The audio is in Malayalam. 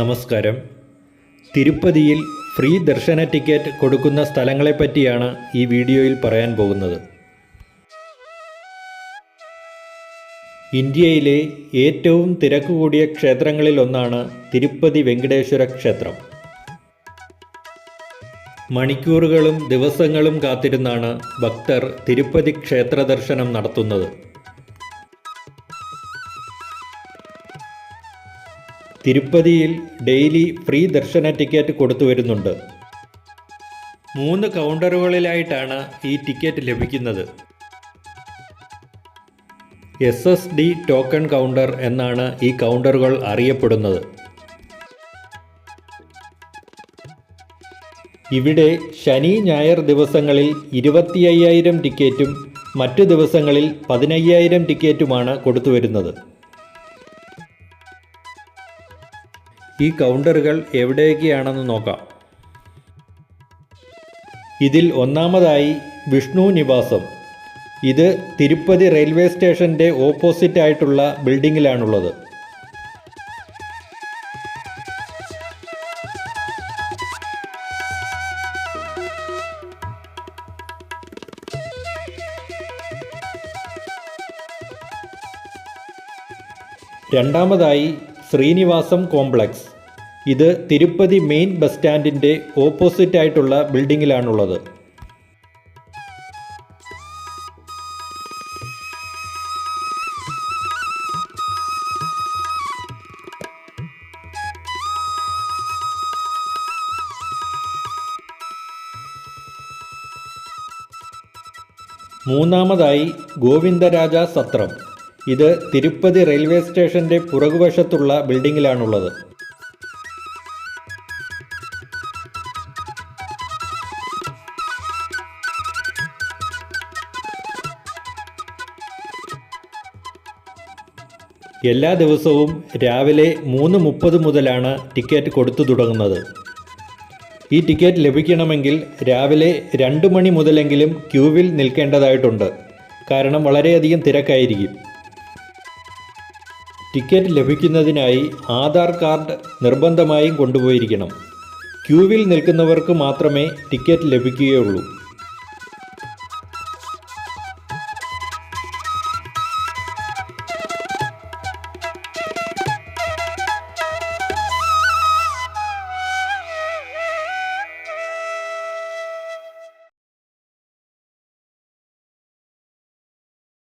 നമസ്കാരം. തിരുപ്പതിയിൽ ഫ്രീ ദർശന ടിക്കറ്റ് കൊടുക്കുന്ന സ്ഥലങ്ങളെപ്പറ്റിയാണ് ഈ വീഡിയോയിൽ പറയാൻ പോകുന്നത്. ഇന്ത്യയിലെ ഏറ്റവും തിരക്ക് കൂടിയ ക്ഷേത്രങ്ങളിലൊന്നാണ് തിരുപ്പതി വെങ്കടേശ്വര ക്ഷേത്രം. മണിക്കൂറുകളും ദിവസങ്ങളും കാത്തിരുന്നാണ് ഭക്തർ തിരുപ്പതി ക്ഷേത്ര ദർശനം നടത്തുന്നത്. തിരുപ്പതിയിൽ ഡെയിലി ഫ്രീ ദർശന ടിക്കറ്റ് കൊടുത്തു വരുന്നുണ്ട്. മൂന്ന് കൗണ്ടറുകളിലായിട്ടാണ് ഈ ടിക്കറ്റ് ലഭിക്കുന്നത്. S S D token counter എന്നാണ് ഈ കൗണ്ടറുകൾ അറിയപ്പെടുന്നത്. ഇവിടെ ശനി ഞായർ ദിവസങ്ങളിൽ ഇരുപത്തി അയ്യായിരം ടിക്കറ്റും മറ്റു ദിവസങ്ങളിൽ പതിനയ്യായിരം ടിക്കറ്റുമാണ് കൊടുത്തു ഈ കൗണ്ടറുകൾ എവിടെയൊക്കെയാണെന്ന് നോക്കാം. ഇതിൽ ഒന്നാമതായി വിഷ്ണു നിവാസം. ഇത് തിരുപ്പതി റെയിൽവേ സ്റ്റേഷന്റെ ഓപ്പോസിറ്റ് ആയിട്ടുള്ള ബിൽഡിങ്ങിലാണുള്ളത്. രണ്ടാമതായി ശ്രീനിവാസം കോംപ്ലക്സ്. ഇത് തിരുപ്പതി മെയിൻ ബസ് സ്റ്റാൻഡിന്റെ ഓപ്പോസിറ്റ് ആയിട്ടുള്ള ബിൽഡിങ്ങിലാണുള്ളത്. മൂന്നാമതായി ഗോവിന്ദരാജ സത്രം. ഇത് തിരുപ്പതി റെയിൽവേ സ്റ്റേഷന്റെ പുറകുവശത്തുള്ള ബിൽഡിങ്ങിലാണുള്ളത്. എല്ലാ ദിവസവും രാവിലെ മൂന്ന് മുപ്പത് മുതലാണ് ടിക്കറ്റ് കൊടുത്തു തുടങ്ങുന്നത്. ഈ ടിക്കറ്റ് ലഭിക്കണമെങ്കിൽ രാവിലെ രണ്ട് മണി മുതലെങ്കിലും ക്യൂവിൽ നിൽക്കേണ്ടതായിട്ടുണ്ട്. കാരണം വളരെയധികം തിരക്കായിരിക്കും. ടിക്കറ്റ് ലഭിക്കുന്നതിനായി ആധാർ കാർഡ് നിർബന്ധമായും കൊണ്ടുപോയിരിക്കണം. ക്യൂവിൽ നിൽക്കുന്നവർക്ക് മാത്രമേ ടിക്കറ്റ് ലഭിക്കുകയുള്ളൂ.